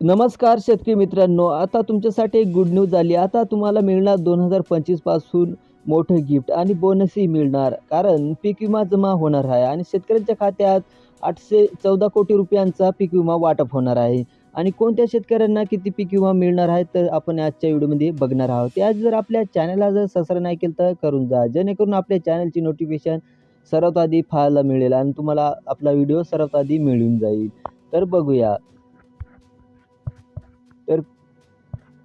नमस्कार शेतकरी मित्रांनो आता तुमच्यासाठी एक गुड न्यूज आली. आता तुम्हाला मिळणार दोन हजार पंचवीसपासून मोठं गिफ्ट आणि बोनसही मिळणार. कारण पीक विमा जमा होणार आहे आणि शेतकऱ्यांच्या खात्यात आठशे चौदा कोटी रुपयांचा पीक विमा वाटप होणार आहे. आणि कोणत्या शेतकऱ्यांना किती पीक विमा मिळणार आहे तर आपण आजच्या व्हिडिओमध्ये बघणार आहोत. त्यात जर आपल्या चॅनलला जर सबस्क्राईब नाही केलं तर करून जा. जेणेकरून आपल्या चॅनलची नोटिफिकेशन सर्वात आधी पाहायला मिळेल आणि तुम्हाला आपला व्हिडिओ सर्वात आधी मिळून जाईल. तर बघूया. तर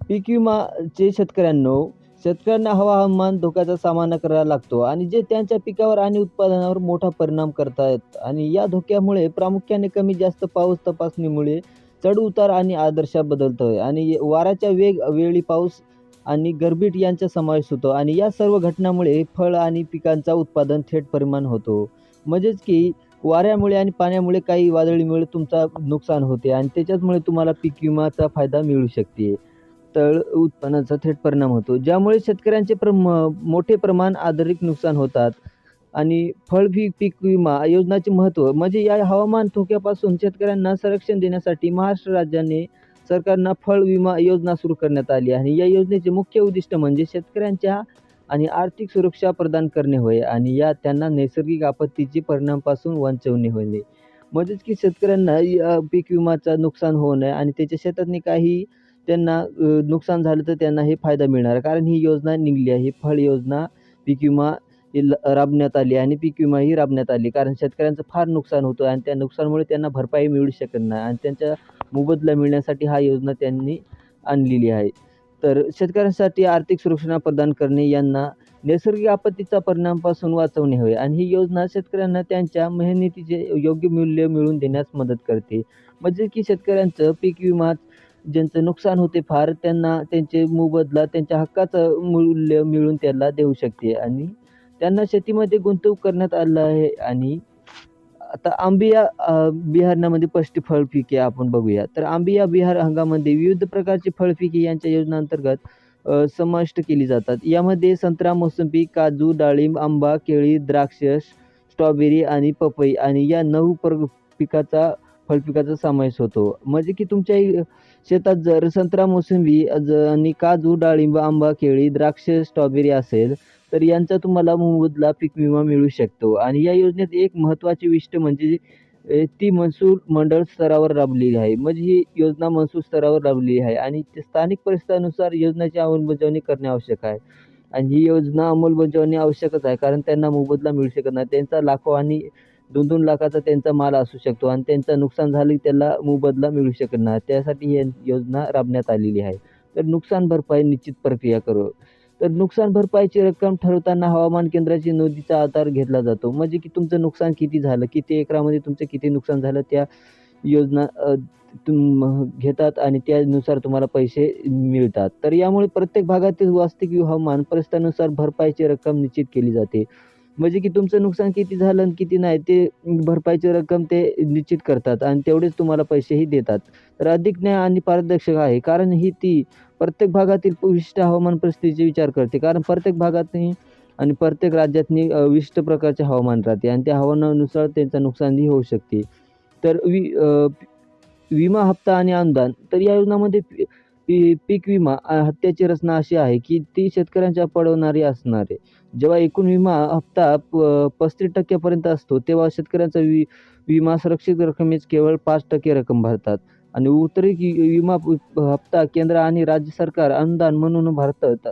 पीक विमाचे शेतकऱ्यांनो शेतकऱ्यांना हवामान धोक्याचा सामना करावा लागतो आणि जे त्यांच्या पिकावर आणि उत्पादनावर मोठा परिणाम करतात आणि या धोक्यामुळे प्रामुख्याने कमी जास्त पाऊस तपासणीमुळे चढ उतार आणि आदर्श आहे आणि वाराच्या वेग वेळी पाऊस आणि गरबीट यांचा समावेश होतो आणि या सर्व घटनामुळे फळ आणि पिकांचा उत्पादन थेट परिमाण होतो. म्हणजेच की वाऱ्यामुळे आणि पाण्यामुळे काही वादळीमुळे तुमचा नुकसान होते आणि त्याच्याचमुळे तुम्हाला पीक विमाचा फायदा मिळू शकते. तळ उत्पन्नाचा थेट परिणाम होतो. ज्यामुळे शेतकऱ्यांचे प्रम मोठे प्रमाण आधारित नुकसान होतात. आणि फळ पीक विमा योजनाचे महत्त्व म्हणजे या हवामान धोक्यापासून शेतकऱ्यांना संरक्षण देण्यासाठी महाराष्ट्र राज्याने सरकारनं फळ विमा योजना सुरू करण्यात आली आणि या योजनेचे मुख्य उद्दिष्ट म्हणजे शेतकऱ्यांच्या आणि आर्थिक सुरक्षा प्रदान करणे होय आणि या त्यांना नैसर्गिक आपत्तीचे परिणामापासून वाचवणे होणे म्हणजेच की शेतकऱ्यांना या पीक विमाचं नुकसान होऊ नये आणि त्याच्या शेतातनी काही त्यांना नुकसान झालं तर त्यांना हे फायदा मिळणार. कारण ही योजना निघली आहे. फळ योजना पीक विमा ही ल- आली आणि पीक विमा ही आली. कारण शेतकऱ्यांचं फार नुकसान होतं आणि त्या नुकसानामुळे त्यांना भरपाई मिळू शकत नाही आणि त्यांच्या मोबदला मिळण्यासाठी हा योजना त्यांनी आणलेली आहे. तर शेतकऱ्यांसाठी आर्थिक सुरक्षा प्रदान करणे यांना नैसर्गिक आपत्तीचा परिणामापासून वाचवणे होय. आणि ही योजना शेतकऱ्यांना त्यांच्या मेहनतीचे योग्य मूल्य मिळवून देण्यास मदत करते. म्हणजे की शेतकऱ्यांचं पीक विमा ज्यांचं नुकसान होते फार त्यांना त्यांचे मोबदला त्यांच्या हक्काचं मूल्य मिळून त्याला देऊ शकते. आणि त्यांना शेतीमध्ये गुंतवणूक करण्यात आलं आहे. आणि आता आंबिया बिहारनामध्ये बिहारमध्ये फळपिके फळ पिके आपण बघूया. तर आंबिया बिहार हंगामामध्ये विविध प्रकारची फळपिके यांच्या योजनांतर्गत समाविष्ट केली जातात. यामध्ये संत्रा मोसंबी काजू डाळिंब आंबा केळी द्राक्ष स्ट्रॉबेरी आणि पपई आणि या नऊ प्र पिकाचा फळपिकाचा समावेश होतो. म्हणजे की तुमच्या शेतात जर संत्रा मोसंबी ज आणि काजू डाळिंब आंबा केळी द्राक्ष स्ट्रॉबेरी असेल तर यांचा तुम्हाला मोबदला पीक विमा मिळू शकतो. आणि या योजनेत एक महत्त्वाची विष्ट म्हणजे ती महसूल मंडळ स्तरावर राबलेली आहे. म्हणजे ही योजना महसूल स्तरावर राबलेली आहे. आणि स्थानिक परिस्थितीनुसार योजनेची अंमलबजावणी करणे आवश्यक आहे. आणि ही योजना अंमलबजावणी आवश्यकच आहे कारण त्यांना मोबदला मिळू शकत नाही. त्यांचा लाखो आणि दोन दोन लाखाचा त्यांचा माल असू शकतो आणि त्यांचं नुकसान झालं त्याला मोबदला मिळू शकत नाही. त्यासाठी ही योजना राबण्यात आलेली आहे. तर नुकसान भरपाई निश्चित प्रक्रिया करू. नुकसान भरपाईची रक्कम ठरवताना हवामान केंद्राची नोंदीचा आधार घेतला जातो. म्हणजे की तुमचं नुकसान किती झालं? किती एकरामध्ये तुमचं किती नुकसान झालं? त्या योजना तुम घेतात आणि त्यानुसार तुम्हाला पैसे मिळतात. तर यामुळे प्रत्येक भागातील वास्तविक हवामान परिस्थितीनुसार भरपाईची रक्कम निश्चित केली जाते. म्हणजे की तुमचं नुकसान किती झालं आणि किती नाही ते भरपाईची रक्कम ते निश्चित करतात आणि तेवढेच तुम्हाला पैसेही देतात. तर अधिक न्याय आणि पारदर्शक आहे कारण ही ती प्रत्येक भागातील विशिष्ट हवामान परिस्थितीचे विचार करते. कारण प्रत्येक भागातनी आणि प्रत्येक राज्यातनी विशिष्ट प्रकारचे हवामान राहते आणि त्या हवामानानुसार त्यांचं नुकसानही होऊ शकते. तर वि विमा हप्ता आणि अनुदान तर या योजनामध्ये पी पीक विमा हत्याची हप्त्याची रचना अशी आहे की ती शेतकऱ्यांच्या पडवणारी असणार आहे. जेव्हा एकूण विमा हप्ता प पस्तीस टक्क्यापर्यंत असतो तेव्हा शेतकऱ्यांचा वि विमा सुरक्षित रकमेच केवळ पाच टक्के रक्कम भरतात. आणि उर्वरित विमा हप्ता केंद्र आणि राज्य सरकार अनुदान म्हणून भरतात.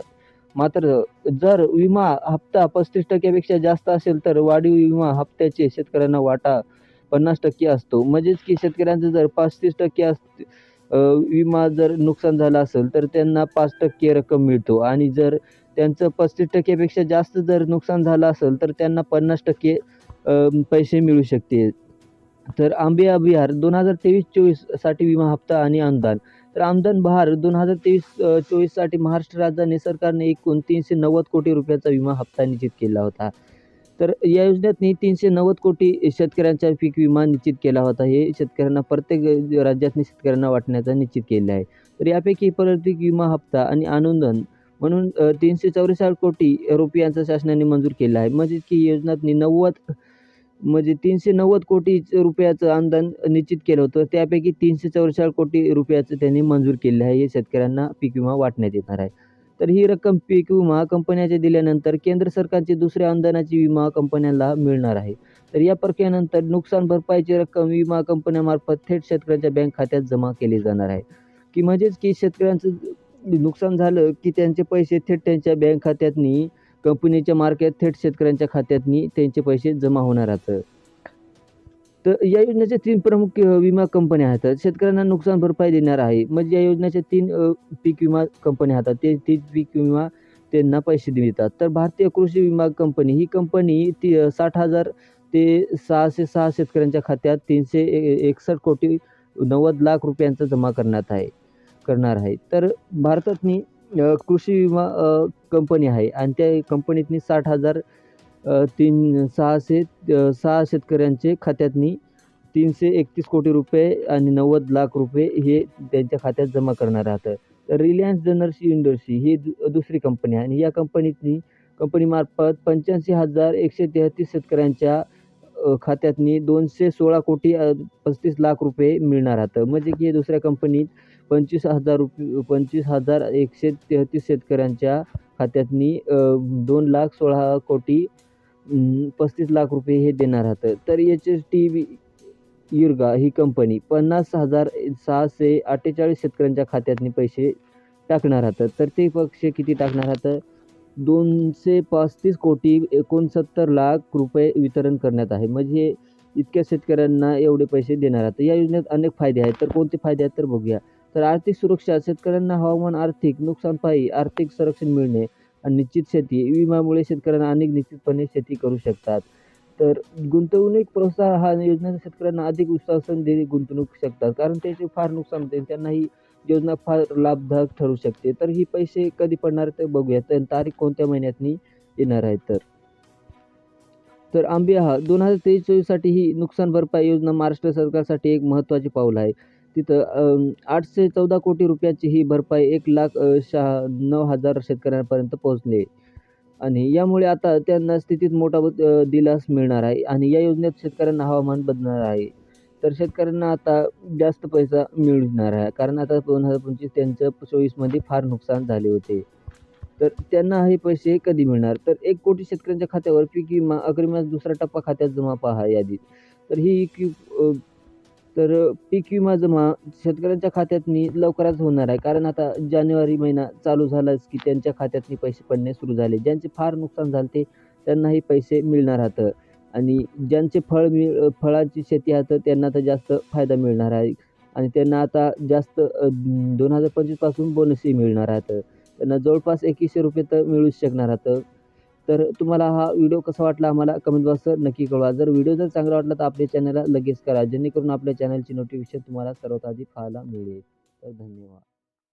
मात्र जर विमा हप्ता पस्तीस टक्क्यापेक्षा जास्त असेल तर वाढीव विमा हप्त्याचे शेतकऱ्यांना वाटा पन्नास टक्के असतो. म्हणजेच की शेतकऱ्यांचं जर पस्तीस टक्के अस विमा जर नुकसान झालं असेल तर त्यांना पाच टक्के रक्कम मिळतो. आणि जर त्यांचं पस्तीस टक्क्यापेक्षा जास्त जर नुकसान झालं असेल तर त्यांना पन्नास टक्के पैसे मिळू शकते. तर आंबे अभिहार दोन हजार तेवीस चोवीससाठी विमा हप्ता आणि अनुदान. तर आमदान बहार दोन हजार तेवीस चोवीससाठी महाराष्ट्र राज्याने सरकारने एकूण तीनशे नव्वद कोटी रुपयाचा विमा हप्ता निश्चित केला होता. तर या योजनेतनी तीनशे नव्वद कोटी शेतकऱ्यांचा पीक विमा निश्चित केला होता. हे शेतकऱ्यांना प्रत्येक राज्यातनी शेतकऱ्यांना वाटण्याचा निश्चित केले आहे. तर यापैकी परत विमा हप्ता आणि अनुदान म्हणून तीनशे चौवेचाळीस कोटी रुपयांचा शासनाने मंजूर केला आहे. म्हणजे की योजनातनी नव्वद म्हणजे तीनशे नव्वद कोटी रुपयाचं अनुदान निश्चित केलं होतं. त्यापैकी तीनशे चौवेचाळीस कोटी रुपयाचं त्यांनी मंजूर केलेलं आहे. हे शेतकऱ्यांना पीक विमा वाटण्यात येणार आहे. तर ही रक्कम पीक विमा कंपन्याच्या दिल्यानंतर केंद्र सरकारची दुसऱ्या अनुदानाची विमा कंपन्यांना मिळणार आहे. तर या प्रक्रियेनंतर नुकसान भरपाईची रक्कम विमा कंपन्यामार्फत थेट शेतकऱ्यांच्या बँक खात्यात जमा केली जाणार आहे. की म्हणजेच की शेतकऱ्यांचं नुकसान झालं की त्यांचे पैसे थेट त्यांच्या बँक खात्यातनी कंपनीच्या मार्केट थेट शेतकऱ्यांच्या खात्यातनी त्यांचे पैसे जमा होणार आहेत. तर या योजनेच्या तीन प्रमुख विमा कंपन्या आहेत. शेतकऱ्यांना नुकसान भरपाई देणार आहे. म्हणजे या योजनेच्या तीन पीक विमा कंपन्या आहेत. ते तीन पीक विमा त्यांना पैसे देतात. तर भारतीय कृषी विमा कंपनी ही कंपनी ती साठ हजार ते सहाशे सहा शेतकऱ्यांच्या खात्यात तीनशे ए एकसष्ट कोटी नव्वद लाख रुपयांचा जमा करण्यात आहे करणार आहे. तर भारतातनी कृषी विमा कंपनी आहे आणि त्या कंपनीतनी साठ हजार तीन सहाशे सहा शेतकऱ्यांचे खात्यातनी तीनशे एकतीस कोटी रुपये आणि नव्वद लाख रुपये हे त्यांच्या खात्यात जमा करणार आहात. तर रिलायन्स जनरशी इंडस्ट्री ही दु दुसरी कंपनी आहे आणि या कंपनीतनी कंपनीमार्फत पंच्याऐंशी हजार एकशे तेहतीस शेतकऱ्यांच्या खात्यातनी दोनशे सोळा कोटी पस्तीस लाख रुपये मिळणार राहतं म्हणजे की दुसऱ्या कंपनीत पंचवीस हजार रुपये पंचवीस हजार एकशे तेहतीस शेतकऱ्यांच्या खात्यातनी दोन लाख सोळा कोटी पस्तीस लाख रुपये हे देणार राहतं तर एच एस टी व्ही युर्गा ही कंपनी पन्नास हजार सहाशे अठ्ठेचाळीस शेतकऱ्यांच्या खात्यातनी पैसे टाकणार राहतं तर ते पक्ष किती टाकणार आहात? दोनशे पस्तीस कोटी एकोणसत्तर लाख रुपये वितरण करण्यात आहे. म्हणजे इतक्या शेतकऱ्यांना एवढे पैसे देणार आहात. या योजनेत अनेक फायदे आहेत. तर कोणते फायदे आहेत तर बघूया. तर आर्थिक सुरक्षा शेतकऱ्यांना हवामान आर्थिक नुकसानपायी आर्थिक संरक्षण मिळणे निश्चित शेती विम्यामुळे शेतकऱ्यांना अनेक निश्चितपणे शेती करू शकतात. तर गुंतवणूक प्रोत्साहन योजना शेतकऱ्यांना अधिक उत्साह दे गुंतवणूक शकतात. कारण त्याचे फार नुकसान होते त्यांना ही योजना फार लाभदायक ठरू शकते. तर ही पैसे कधी पडणार ते बघूया तर तारीख कोणत्या महिन्यातनी येणार आहे तर? तर आंबे हा दोन हजार तेवीस चोवीससाठी ही नुकसान भरपाई योजना महाराष्ट्र सरकारसाठी एक महत्त्वाचे पाऊल आहे. तिथं आठशे चौदा कोटी रुपयाची ही भरपाई एक लाख शहा नऊ हजार शेतकऱ्यांपर्यंत पोहोचले. आणि यामुळे आता त्यांना स्थितीत मोठा दिलास मिळणार आहे आणि या योजनेत शेतकऱ्यांना हवामान बदलणार आहे. तर शेतकऱ्यांना आता जास्त पैसा मिळणार आहे कारण आता दोन हजार पंचवीस त्यांचं चोवीसमध्ये फार नुकसान झाले होते. तर त्यांना हे पैसे कधी मिळणार? तर एक कोटी शेतकऱ्यांच्या खात्यावर पीक विमा अग्रिमास दुसरा टप्पा खात्यात जमा पहा यादीत. तर ही की तर पीक विमा जमा शेतकऱ्यांच्या खात्यातनी लवकरच होणार आहे. कारण आता जानेवारी महिना चालू झालाच की त्यांच्या खात्यातनी पैसे पडणे सुरू झाले. ज्यांचे फार नुकसान झाले ते त्यांनाही पैसे मिळणार राहतं आणि ज्यांचे फळ मिळ फळाची शेती राहतं त्यांना तर जास्त फायदा मिळणार आहे. आणि त्यांना आता जास्त दोन हजार पंचवीसपासून बोनसही मिळणार राहतं त्यांना जवळपास एकवीसशे रुपये तर मिळूच शकणार राहतं तर तुम्हाला हा व्हिडिओ कसा वाटला आम्हाला कमेंट बॉक्सवर नक्की कळवा. जर व्हिडिओ जर चांगला वाटला तर आपल्या चॅनलला लगेच करा. जेणेकरून आपल्या चॅनलची नोटिफिकेशन तुम्हाला सर्वात आधी पाहायला मिळेल. तर धन्यवाद.